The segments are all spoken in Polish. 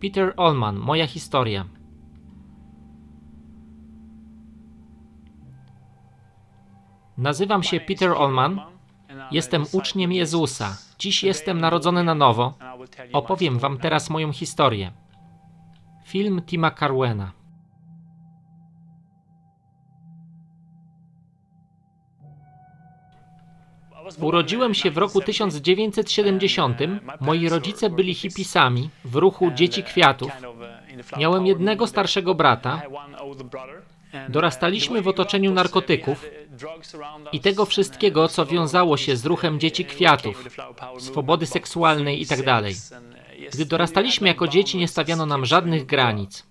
Peter Allman, moja historia. Nazywam się Peter Allman. Jestem uczniem Jezusa. Dziś jestem narodzony na nowo. Opowiem wam teraz moją historię. Film Tima Carwena. Urodziłem się w roku 1970. Moi rodzice byli hipisami w ruchu Dzieci Kwiatów. Miałem jednego starszego brata. Dorastaliśmy w otoczeniu narkotyków i tego wszystkiego, co wiązało się z ruchem Dzieci Kwiatów, swobody seksualnej itd. Gdy dorastaliśmy jako dzieci, nie stawiano nam żadnych granic.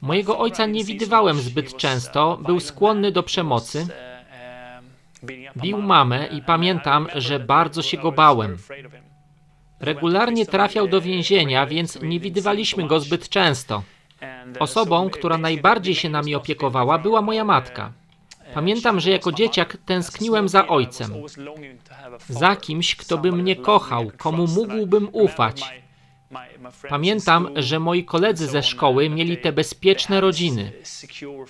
Mojego ojca nie widywałem zbyt często, był skłonny do przemocy. Bił mamę i pamiętam, że bardzo się go bałem. Regularnie trafiał do więzienia, więc nie widywaliśmy go zbyt często. Osobą, która najbardziej się nami opiekowała, była moja matka. Pamiętam, że jako dzieciak tęskniłem za ojcem, za kimś, kto by mnie kochał, komu mógłbym ufać. Pamiętam, że moi koledzy ze szkoły mieli te bezpieczne rodziny.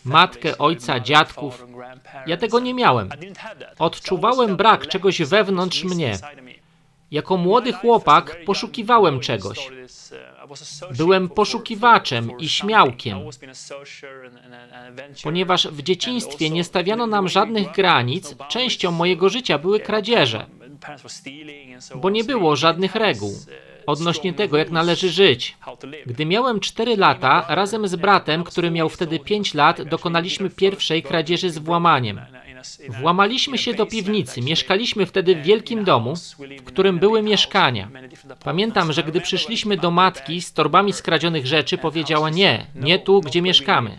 Matkę, ojca, dziadków. Ja tego nie miałem. Odczuwałem brak czegoś wewnątrz mnie. Jako młody chłopak poszukiwałem czegoś. Byłem poszukiwaczem i śmiałkiem. Ponieważ w dzieciństwie nie stawiano nam żadnych granic, częścią mojego życia były kradzieże, bo nie było żadnych reguł odnośnie tego, jak należy żyć. Gdy miałem 4 lata, razem z bratem, który miał wtedy 5 lat, dokonaliśmy pierwszej kradzieży z włamaniem. Włamaliśmy się do piwnicy. Mieszkaliśmy wtedy w wielkim domu, w którym były mieszkania. Pamiętam, że gdy przyszliśmy do matki z torbami skradzionych rzeczy, powiedziała nie, nie tu, gdzie mieszkamy.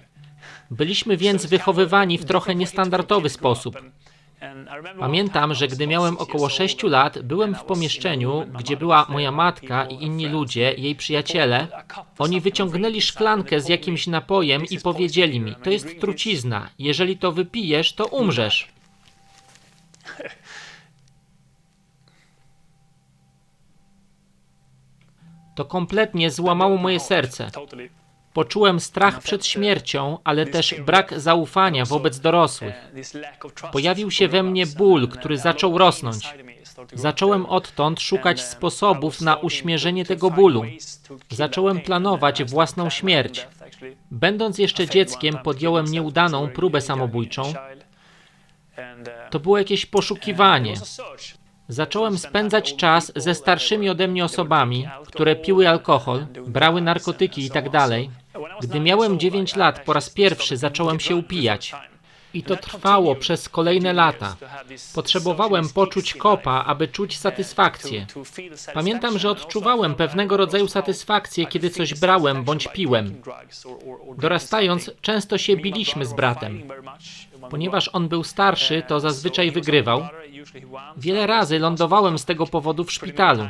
Byliśmy więc wychowywani w trochę niestandardowy sposób. Pamiętam, że gdy miałem około 6 lat, byłem w pomieszczeniu, gdzie była moja matka i inni ludzie, jej przyjaciele. Oni wyciągnęli szklankę z jakimś napojem i powiedzieli mi: To jest trucizna, jeżeli to wypijesz, to umrzesz. To kompletnie złamało moje serce. Poczułem strach przed śmiercią, ale też brak zaufania wobec dorosłych. Pojawił się we mnie ból, który zaczął rosnąć. Zacząłem odtąd szukać sposobów na uśmierzenie tego bólu. Zacząłem planować własną śmierć. Będąc jeszcze dzieckiem, podjąłem nieudaną próbę samobójczą. To było jakieś poszukiwanie. Zacząłem spędzać czas ze starszymi ode mnie osobami, które piły alkohol, brały narkotyki itd. Gdy miałem 9 lat, po raz pierwszy zacząłem się upijać. I to trwało przez kolejne lata. Potrzebowałem poczuć kopa, aby czuć satysfakcję. Pamiętam, że odczuwałem pewnego rodzaju satysfakcję, kiedy coś brałem bądź piłem. Dorastając, często się biliśmy z bratem. Ponieważ on był starszy, to zazwyczaj wygrywał. Wiele razy lądowałem z tego powodu w szpitalu.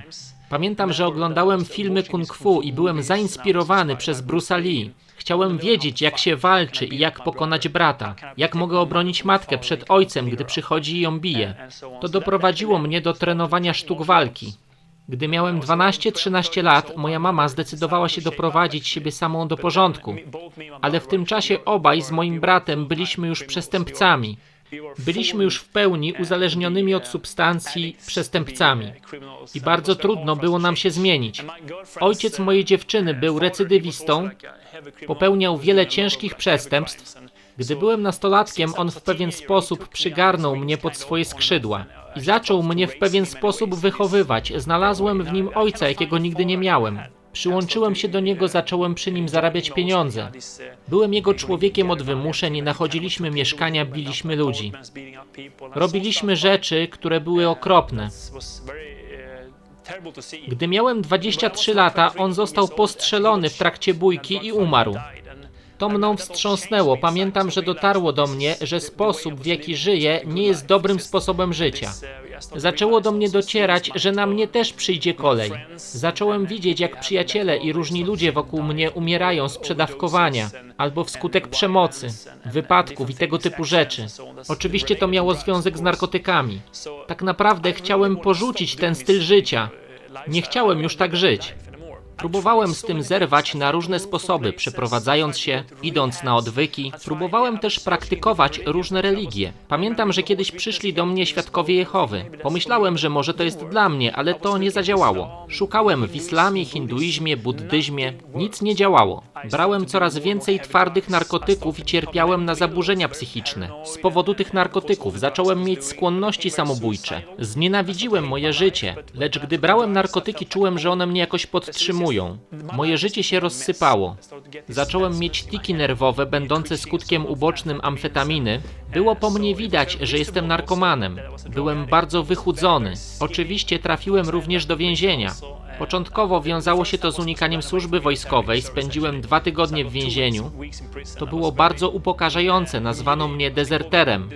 Pamiętam, że oglądałem filmy kung fu i byłem zainspirowany przez Bruce'a Lee. Chciałem wiedzieć, jak się walczy i jak pokonać brata, jak mogę obronić matkę przed ojcem, gdy przychodzi i ją bije. To doprowadziło mnie do trenowania sztuk walki. Gdy miałem 12-13 lat, moja mama zdecydowała się doprowadzić siebie samą do porządku, ale w tym czasie obaj z moim bratem byliśmy już przestępcami. Byliśmy już w pełni uzależnionymi od substancji przestępcami i bardzo trudno było nam się zmienić. Ojciec mojej dziewczyny był recydywistą, popełniał wiele ciężkich przestępstw. Gdy byłem nastolatkiem, on w pewien sposób przygarnął mnie pod swoje skrzydła i zaczął mnie w pewien sposób wychowywać. Znalazłem w nim ojca, jakiego nigdy nie miałem. Przyłączyłem się do niego, zacząłem przy nim zarabiać pieniądze. Byłem jego człowiekiem od wymuszeń, nachodziliśmy mieszkania, biliśmy ludzi. Robiliśmy rzeczy, które były okropne. Gdy miałem 23 lata, on został postrzelony w trakcie bójki i umarł. To mną wstrząsnęło. Pamiętam, że dotarło do mnie, że sposób, w jaki żyję, nie jest dobrym sposobem życia. Zaczęło do mnie docierać, że na mnie też przyjdzie kolej. Zacząłem widzieć, jak przyjaciele i różni ludzie wokół mnie umierają z przedawkowania albo wskutek przemocy, wypadków i tego typu rzeczy. Oczywiście to miało związek z narkotykami. Tak naprawdę chciałem porzucić ten styl życia. Nie chciałem już tak żyć. Próbowałem z tym zerwać na różne sposoby, przeprowadzając się, idąc na odwyki. Próbowałem też praktykować różne religie. Pamiętam, że kiedyś przyszli do mnie świadkowie Jehowy. Pomyślałem, że może to jest dla mnie, ale to nie zadziałało. Szukałem w islamie, hinduizmie, buddyzmie. Nic nie działało. Brałem coraz więcej twardych narkotyków i cierpiałem na zaburzenia psychiczne. Z powodu tych narkotyków zacząłem mieć skłonności samobójcze. Znienawidziłem moje życie, lecz gdy brałem narkotyki, czułem, że one mnie jakoś podtrzymują. Moje życie się rozsypało. Zacząłem mieć tiki nerwowe, będące skutkiem ubocznym amfetaminy. Było po mnie widać, że jestem narkomanem. Byłem bardzo wychudzony. Oczywiście trafiłem również do więzienia. Początkowo wiązało się to z unikaniem służby wojskowej. Spędziłem dwa tygodnie w więzieniu. To było bardzo upokarzające. Nazwano mnie dezerterem.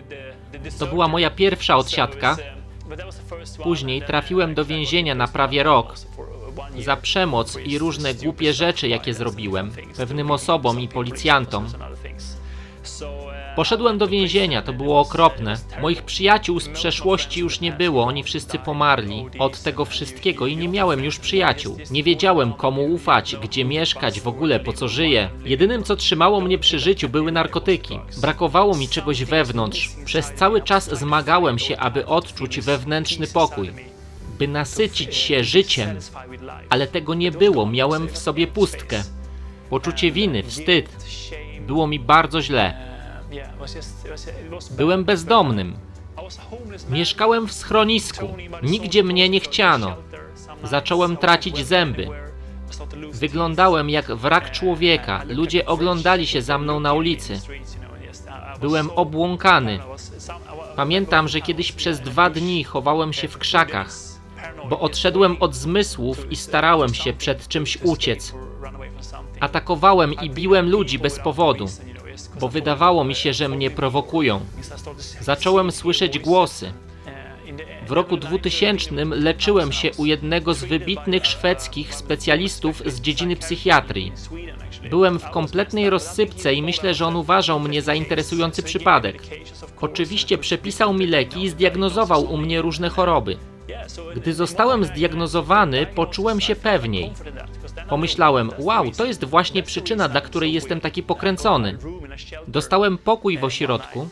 To była moja pierwsza odsiadka. Później trafiłem do więzienia na prawie rok za przemoc i różne głupie rzeczy, jakie zrobiłem pewnym osobom i policjantom. Poszedłem do więzienia, to było okropne. Moich przyjaciół z przeszłości już nie było, oni wszyscy pomarli od tego wszystkiego i nie miałem już przyjaciół. Nie wiedziałem komu ufać, gdzie mieszkać, w ogóle po co żyję. Jedynym co trzymało mnie przy życiu były narkotyki. Brakowało mi czegoś wewnątrz. Przez cały czas zmagałem się, aby odczuć wewnętrzny pokój. By nasycić się życiem, ale tego nie było, miałem w sobie pustkę. Poczucie winy, wstyd. Było mi bardzo źle. Byłem bezdomnym. Mieszkałem w schronisku. Nigdzie mnie nie chciano. Zacząłem tracić zęby. Wyglądałem jak wrak człowieka. Ludzie oglądali się za mną na ulicy. Byłem obłąkany. Pamiętam, że kiedyś przez dwa dni chowałem się w krzakach, bo odszedłem od zmysłów i starałem się przed czymś uciec. Atakowałem i biłem ludzi bez powodu, bo wydawało mi się, że mnie prowokują. Zacząłem słyszeć głosy. W roku 2000 leczyłem się u jednego z wybitnych szwedzkich specjalistów z dziedziny psychiatrii. Byłem w kompletnej rozsypce i myślę, że on uważał mnie za interesujący przypadek. Oczywiście przepisał mi leki i zdiagnozował u mnie różne choroby. Gdy zostałem zdiagnozowany, poczułem się pewniej. Pomyślałem, wow, to jest właśnie przyczyna, dla której jestem taki pokręcony. Dostałem pokój w ośrodku.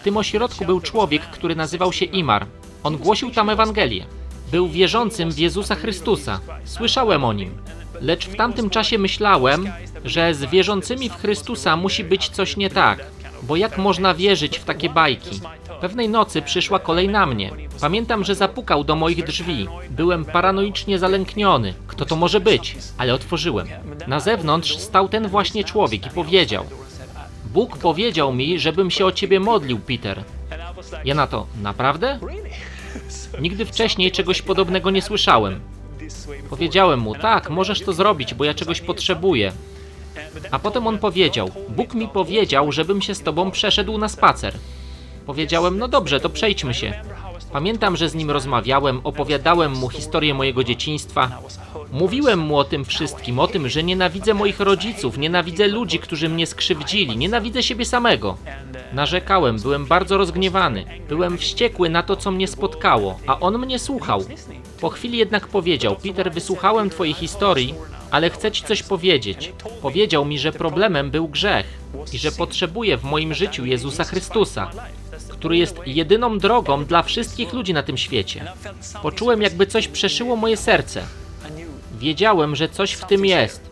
W tym ośrodku był człowiek, który nazywał się Imar. On głosił tam Ewangelię. Był wierzącym w Jezusa Chrystusa. Słyszałem o nim. Lecz w tamtym czasie myślałem, że z wierzącymi w Chrystusa musi być coś nie tak. Bo jak można wierzyć w takie bajki? Pewnej nocy przyszła kolej na mnie. Pamiętam, że zapukał do moich drzwi. Byłem paranoicznie zalękniony. Kto to może być? Ale otworzyłem. Na zewnątrz stał ten właśnie człowiek i powiedział: Bóg powiedział mi, żebym się o ciebie modlił, Peter. Ja na to, naprawdę? Nigdy wcześniej czegoś podobnego nie słyszałem. Powiedziałem mu, tak, możesz to zrobić, bo ja czegoś potrzebuję. A potem on powiedział, Bóg mi powiedział, żebym się z tobą przeszedł na spacer. Powiedziałem, no dobrze, to przejdźmy się. Pamiętam, że z nim rozmawiałem, opowiadałem mu historię mojego dzieciństwa. Mówiłem mu o tym wszystkim, o tym, że nienawidzę moich rodziców, nienawidzę ludzi, którzy mnie skrzywdzili, nienawidzę siebie samego. Narzekałem, byłem bardzo rozgniewany, byłem wściekły na to, co mnie spotkało, a on mnie słuchał. Po chwili jednak powiedział: Peter, wysłuchałem twojej historii, ale chcę ci coś powiedzieć. Powiedział mi, że problemem był grzech i że potrzebuję w moim życiu Jezusa Chrystusa, który jest jedyną drogą dla wszystkich ludzi na tym świecie. Poczułem, jakby coś przeszyło moje serce. Wiedziałem, że coś w tym jest.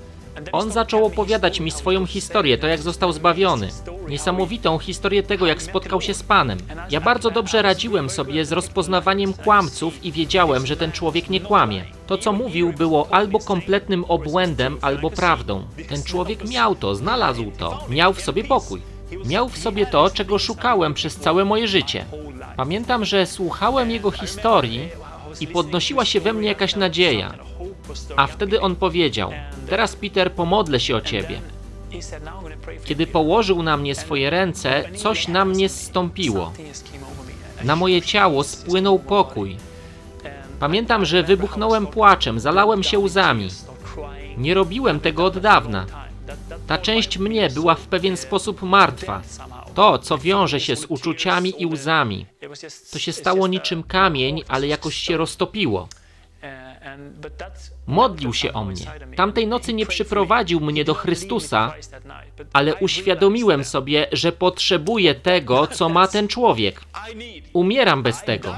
On zaczął opowiadać mi swoją historię, to jak został zbawiony. Niesamowitą historię tego, jak spotkał się z Panem. Ja bardzo dobrze radziłem sobie z rozpoznawaniem kłamców i wiedziałem, że ten człowiek nie kłamie. To, co mówił, było albo kompletnym obłędem, albo prawdą. Ten człowiek miał to, znalazł to, miał w sobie pokój. Miał w sobie to, czego szukałem przez całe moje życie. Pamiętam, że słuchałem jego historii i podnosiła się we mnie jakaś nadzieja. A wtedy on powiedział: Teraz, Peter, pomodlę się o ciebie. Kiedy położył na mnie swoje ręce, coś na mnie zstąpiło. Na moje ciało spłynął pokój. Pamiętam, że wybuchnąłem płaczem, zalałem się łzami. Nie robiłem tego od dawna. Ta część mnie była w pewien sposób martwa. To, co wiąże się z uczuciami i łzami. To się stało niczym kamień, ale jakoś się roztopiło. Modlił się o mnie. Tamtej nocy nie przyprowadził mnie do Chrystusa, ale uświadomiłem sobie, że potrzebuję tego, co ma ten człowiek. Umieram bez tego.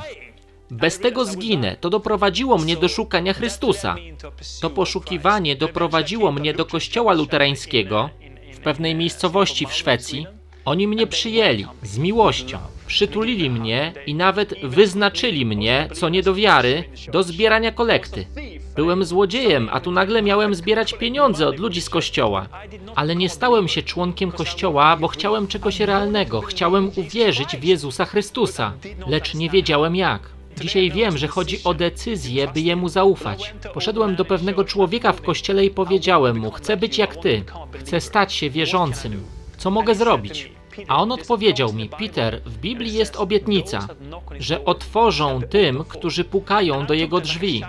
Bez tego zginę. To doprowadziło mnie do szukania Chrystusa. To poszukiwanie doprowadziło mnie do kościoła luterańskiego w pewnej miejscowości w Szwecji. Oni mnie przyjęli z miłością, przytulili mnie i nawet wyznaczyli mnie, co nie do wiary, do zbierania kolekty. Byłem złodziejem, a tu nagle miałem zbierać pieniądze od ludzi z kościoła. Ale nie stałem się członkiem kościoła, bo chciałem czegoś realnego. Chciałem uwierzyć w Jezusa Chrystusa, lecz nie wiedziałem jak. Dzisiaj wiem, że chodzi o decyzję, by jemu zaufać. Poszedłem do pewnego człowieka w kościele i powiedziałem mu: Chcę być jak ty, chcę stać się wierzącym. Co mogę zrobić? A on odpowiedział mi: Peter, w Biblii jest obietnica, że otworzą tym, którzy pukają do jego drzwi.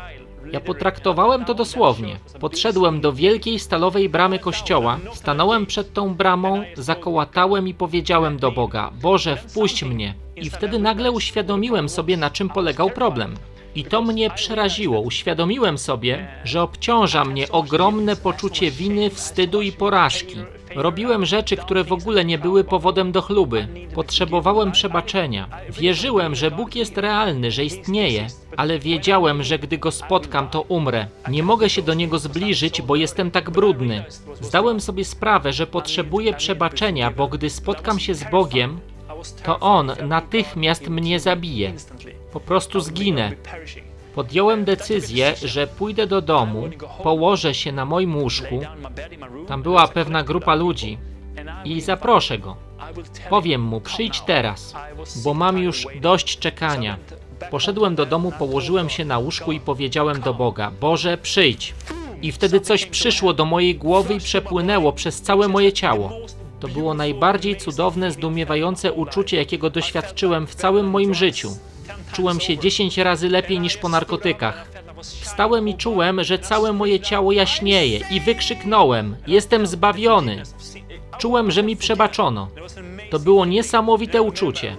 Ja potraktowałem to dosłownie. Podszedłem do wielkiej stalowej bramy kościoła, stanąłem przed tą bramą, zakołatałem i powiedziałem do Boga: Boże, wpuść mnie. I wtedy nagle uświadomiłem sobie, na czym polegał problem. I to mnie przeraziło. Uświadomiłem sobie, że obciąża mnie ogromne poczucie winy, wstydu i porażki. Robiłem rzeczy, które w ogóle nie były powodem do chluby. Potrzebowałem przebaczenia. Wierzyłem, że Bóg jest realny, że istnieje, ale wiedziałem, że gdy go spotkam, to umrę. Nie mogę się do niego zbliżyć, bo jestem tak brudny. Zdałem sobie sprawę, że potrzebuję przebaczenia, bo gdy spotkam się z Bogiem, to On natychmiast mnie zabije. Po prostu zginę. Podjąłem decyzję, że pójdę do domu, położę się na moim łóżku. Tam była pewna grupa ludzi i zaproszę go. Powiem mu: przyjdź teraz, bo mam już dość czekania. Poszedłem do domu, położyłem się na łóżku i powiedziałem do Boga: Boże, przyjdź. I wtedy coś przyszło do mojej głowy i przepłynęło przez całe moje ciało. To było najbardziej cudowne, zdumiewające uczucie, jakiego doświadczyłem w całym moim życiu. Czułem się 10 razy lepiej niż po narkotykach. Wstałem i czułem, że całe moje ciało jaśnieje i wykrzyknąłem: Jestem zbawiony. Czułem, że mi przebaczono. To było niesamowite uczucie.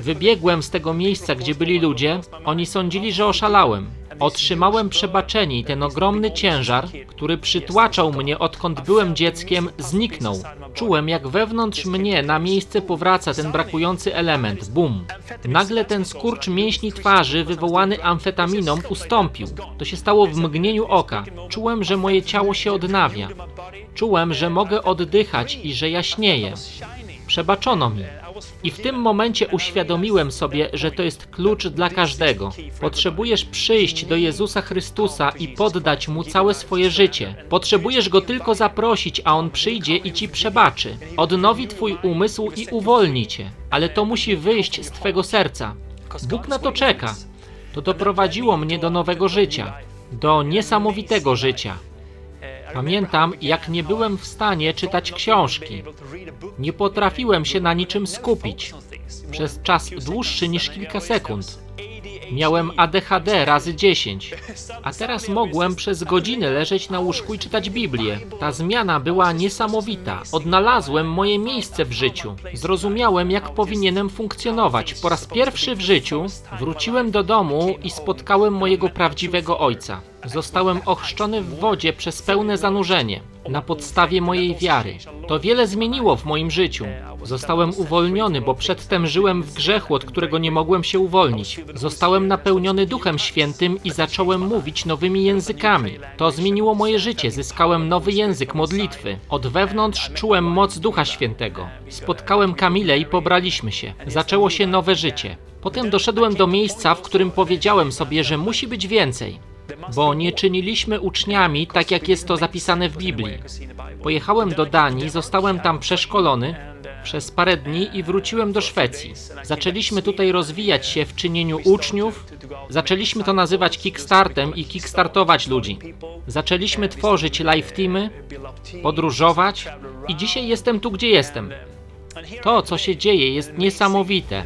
Wybiegłem z tego miejsca, gdzie byli ludzie. Oni sądzili, że oszalałem. Otrzymałem przebaczenie i ten ogromny ciężar, który przytłaczał mnie odkąd byłem dzieckiem, zniknął. Czułem, jak wewnątrz mnie na miejsce powraca ten brakujący element. Bum. Nagle ten skurcz mięśni twarzy wywołany amfetaminą ustąpił. To się stało w mgnieniu oka. Czułem, że moje ciało się odnawia. Czułem, że mogę oddychać i że jaśnieję. Przebaczono mi. I w tym momencie uświadomiłem sobie, że to jest klucz dla każdego. Potrzebujesz przyjść do Jezusa Chrystusa i poddać Mu całe swoje życie. Potrzebujesz Go tylko zaprosić, a On przyjdzie i Ci przebaczy. Odnowi Twój umysł i uwolni Cię. Ale to musi wyjść z Twego serca. Bóg na to czeka. To doprowadziło mnie do nowego życia. Do niesamowitego życia. Pamiętam, jak nie byłem w stanie czytać książki. Nie potrafiłem się na niczym skupić. Przez czas dłuższy niż kilka sekund. Miałem ADHD razy 10, a teraz mogłem przez godziny leżeć na łóżku i czytać Biblię. Ta zmiana była niesamowita. Odnalazłem moje miejsce w życiu. Zrozumiałem, jak powinienem funkcjonować. Po raz pierwszy w życiu wróciłem do domu i spotkałem mojego prawdziwego ojca. Zostałem ochrzczony w wodzie przez pełne zanurzenie, na podstawie mojej wiary. To wiele zmieniło w moim życiu. Zostałem uwolniony, bo przedtem żyłem w grzechu, od którego nie mogłem się uwolnić. Zostałem napełniony Duchem Świętym i zacząłem mówić nowymi językami. To zmieniło moje życie, zyskałem nowy język modlitwy. Od wewnątrz czułem moc Ducha Świętego. Spotkałem Kamilę i pobraliśmy się. Zaczęło się nowe życie. Potem doszedłem do miejsca, w którym powiedziałem sobie, że musi być więcej bo nie czyniliśmy uczniami tak jak jest to zapisane w Biblii. Pojechałem do Danii, zostałem tam przeszkolony przez parę dni i wróciłem do Szwecji. Zaczęliśmy tutaj rozwijać się w czynieniu uczniów, zaczęliśmy to nazywać kickstartem i kickstartować ludzi. Zaczęliśmy tworzyć live teamy, podróżować i dzisiaj jestem tu, gdzie jestem. To, co się dzieje, jest niesamowite.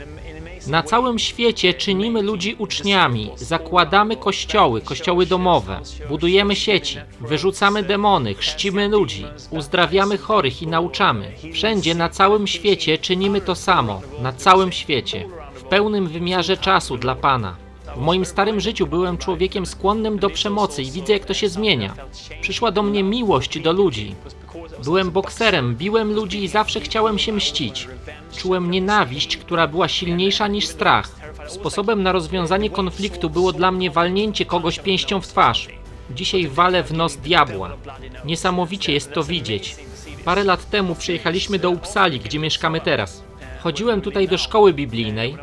Na całym świecie czynimy ludzi uczniami, zakładamy kościoły, kościoły domowe, budujemy sieci, wyrzucamy demony, chrzcimy ludzi, uzdrawiamy chorych i nauczamy. Wszędzie na całym świecie czynimy to samo, na całym świecie, w pełnym wymiarze czasu dla Pana. W moim starym życiu byłem człowiekiem skłonnym do przemocy i widzę, jak to się zmienia. Przyszła do mnie miłość do ludzi. Byłem bokserem, biłem ludzi i zawsze chciałem się mścić. Czułem nienawiść, która była silniejsza niż strach. Sposobem na rozwiązanie konfliktu było dla mnie walnięcie kogoś pięścią w twarz. Dzisiaj walę w nos diabła. Niesamowicie jest to widzieć. Parę lat temu przyjechaliśmy do Uppsali, gdzie mieszkamy teraz. Chodziłem tutaj do szkoły biblijnej.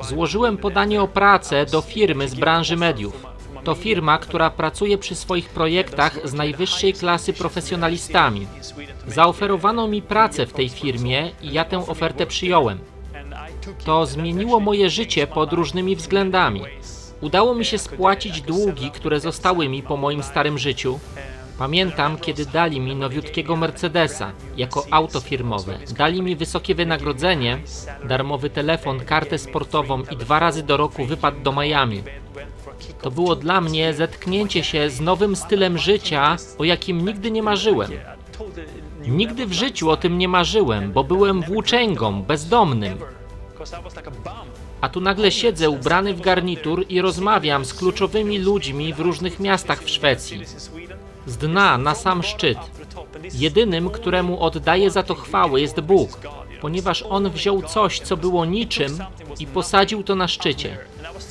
Złożyłem podanie o pracę do firmy z branży mediów. To firma, która pracuje przy swoich projektach z najwyższej klasy profesjonalistami. Zaoferowano mi pracę w tej firmie i ja tę ofertę przyjąłem. To zmieniło moje życie pod różnymi względami. Udało mi się spłacić długi, które zostały mi po moim starym życiu. Pamiętam, kiedy dali mi nowiutkiego Mercedesa jako auto firmowe. Dali mi wysokie wynagrodzenie, darmowy telefon, kartę sportową i dwa razy do roku wypad do Miami. To było dla mnie zetknięcie się z nowym stylem życia, o jakim nigdy nie marzyłem. Nigdy w życiu o tym nie marzyłem, bo byłem włóczęgą, bezdomnym. A tu nagle siedzę ubrany w garnitur i rozmawiam z kluczowymi ludźmi w różnych miastach w Szwecji. Z dna na sam szczyt. Jedynym, któremu oddaję za to chwałę jest Bóg, ponieważ On wziął coś, co było niczym i posadził to na szczycie.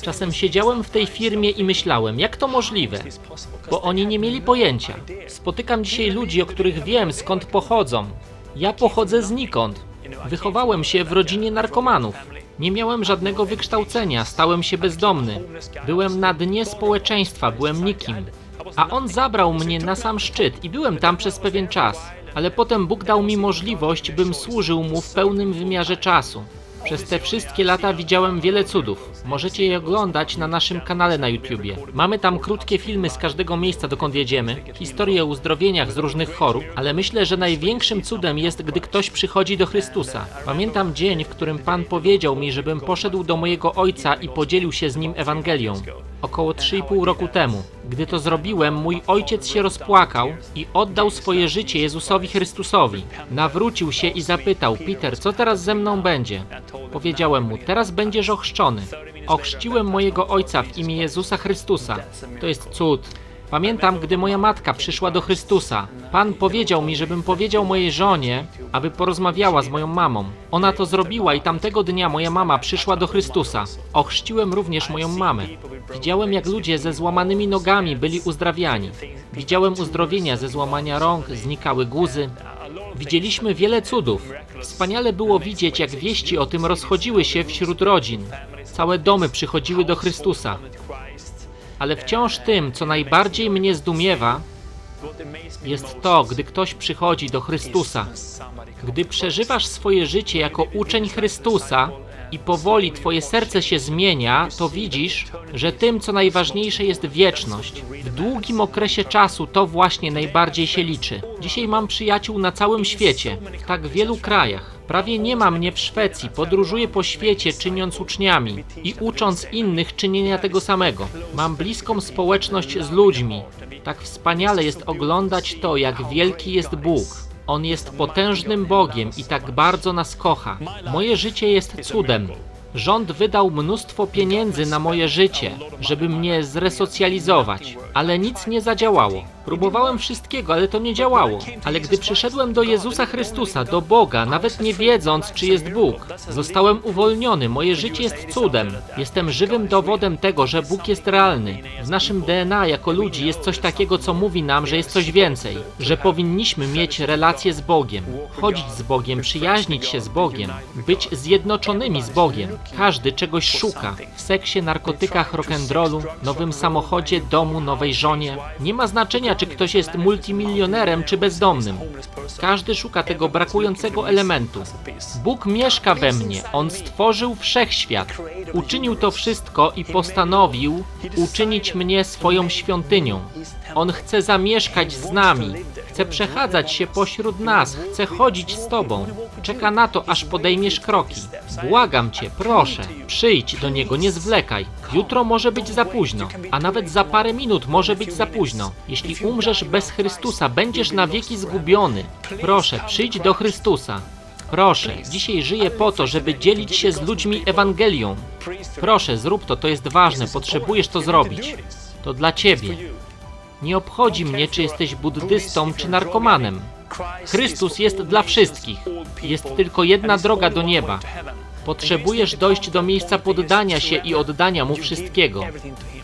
Czasem siedziałem w tej firmie i myślałem, jak to możliwe, bo oni nie mieli pojęcia. Spotykam dzisiaj ludzi, o których wiem skąd pochodzą. Ja pochodzę znikąd. Wychowałem się w rodzinie narkomanów. Nie miałem żadnego wykształcenia, stałem się bezdomny. Byłem na dnie społeczeństwa, byłem nikim. A on zabrał mnie na sam szczyt i byłem tam przez pewien czas. Ale potem Bóg dał mi możliwość, bym służył mu w pełnym wymiarze czasu. Przez te wszystkie lata widziałem wiele cudów. Możecie je oglądać na naszym kanale na YouTubie. Mamy tam krótkie filmy z każdego miejsca, dokąd jedziemy, historie o uzdrowieniach z różnych chorób, ale myślę, że największym cudem jest, gdy ktoś przychodzi do Chrystusa. Pamiętam dzień, w którym Pan powiedział mi, żebym poszedł do mojego ojca i podzielił się z nim Ewangelią. Około 3,5 roku temu. Gdy to zrobiłem, mój ojciec się rozpłakał i oddał swoje życie Jezusowi Chrystusowi. Nawrócił się i zapytał: Peter, co teraz ze mną będzie? Powiedziałem mu: Teraz będziesz ochrzczony. Ochrzciłem mojego ojca w imię Jezusa Chrystusa. To jest cud. Pamiętam, gdy moja matka przyszła do Chrystusa. Pan powiedział mi, żebym powiedział mojej żonie, aby porozmawiała z moją mamą. Ona to zrobiła i tamtego dnia moja mama przyszła do Chrystusa. Ochrzciłem również moją mamę. Widziałem, jak ludzie ze złamanymi nogami byli uzdrawiani. Widziałem uzdrowienia ze złamania rąk, znikały guzy. Widzieliśmy wiele cudów. Wspaniale było widzieć, jak wieści o tym rozchodziły się wśród rodzin. Całe domy przychodziły do Chrystusa. Ale wciąż tym, co najbardziej mnie zdumiewa, jest to, gdy ktoś przychodzi do Chrystusa. Gdy przeżywasz swoje życie jako uczeń Chrystusa i powoli twoje serce się zmienia, to widzisz, że tym, co najważniejsze, jest wieczność. W długim okresie czasu to właśnie najbardziej się liczy. Dzisiaj mam przyjaciół na całym świecie, w tak wielu krajach. Prawie nie ma mnie w Szwecji, podróżuję po świecie czyniąc uczniami i ucząc innych czynienia tego samego. Mam bliską społeczność z ludźmi. Tak wspaniale jest oglądać to, jak wielki jest Bóg. On jest potężnym Bogiem i tak bardzo nas kocha. Moje życie jest cudem. Rząd wydał mnóstwo pieniędzy na moje życie, żeby mnie zresocjalizować, ale nic nie zadziałało. Próbowałem wszystkiego, ale to nie działało. Ale gdy przyszedłem do Jezusa Chrystusa, do Boga, nawet nie wiedząc, czy jest Bóg, zostałem uwolniony. Moje życie jest cudem. Jestem żywym dowodem tego, że Bóg jest realny. W naszym DNA jako ludzi jest coś takiego, co mówi nam, że jest coś więcej, że powinniśmy mieć relacje z Bogiem, chodzić z Bogiem, przyjaźnić się z Bogiem, być zjednoczonymi z Bogiem. Każdy czegoś szuka. W seksie, narkotykach, rock'n'rollu, nowym samochodzie, domu, nowej żonie. Nie ma znaczenia, czy ktoś jest multimilionerem, czy bezdomnym. Każdy szuka tego brakującego elementu. Bóg mieszka we mnie. On stworzył wszechświat. Uczynił to wszystko i postanowił uczynić mnie swoją świątynią. On chce zamieszkać z nami. Chce przechadzać się pośród nas. Chce chodzić z Tobą. Czeka na to, aż podejmiesz kroki. Błagam Cię, proszę, przyjdź do Niego, nie zwlekaj. Jutro może być za późno, a nawet za parę minut może być za późno. Jeśli umrzesz bez Chrystusa, będziesz na wieki zgubiony. Proszę, przyjdź do Chrystusa. Proszę, dzisiaj żyję po to, żeby dzielić się z ludźmi Ewangelią. Proszę, zrób to, to jest ważne, potrzebujesz to zrobić. To dla ciebie. Nie obchodzi mnie, czy jesteś buddystą, czy narkomanem. Chrystus jest dla wszystkich. Jest tylko jedna droga do nieba. Potrzebujesz dojść do miejsca poddania się i oddania Mu wszystkiego.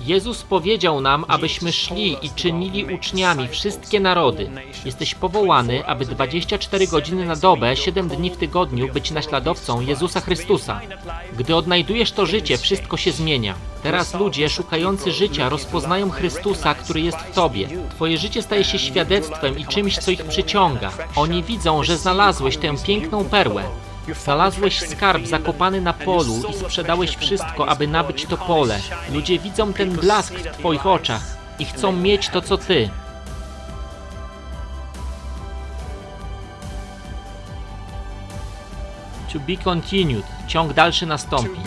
Jezus powiedział nam, abyśmy szli i czynili uczniami wszystkie narody. Jesteś powołany, aby 24 godziny na dobę, 7 dni w tygodniu być naśladowcą Jezusa Chrystusa. Gdy odnajdujesz to życie, wszystko się zmienia. Teraz ludzie szukający życia rozpoznają Chrystusa, który jest w tobie. Twoje życie staje się świadectwem i czymś, co ich przyciąga. Oni widzą, że znalazłeś tę piękną perłę. Znalazłeś skarb zakopany na polu i sprzedałeś wszystko, aby nabyć to pole. Ludzie widzą ten blask w Twoich oczach i chcą mieć to, co Ty. To be continued. Ciąg dalszy nastąpi.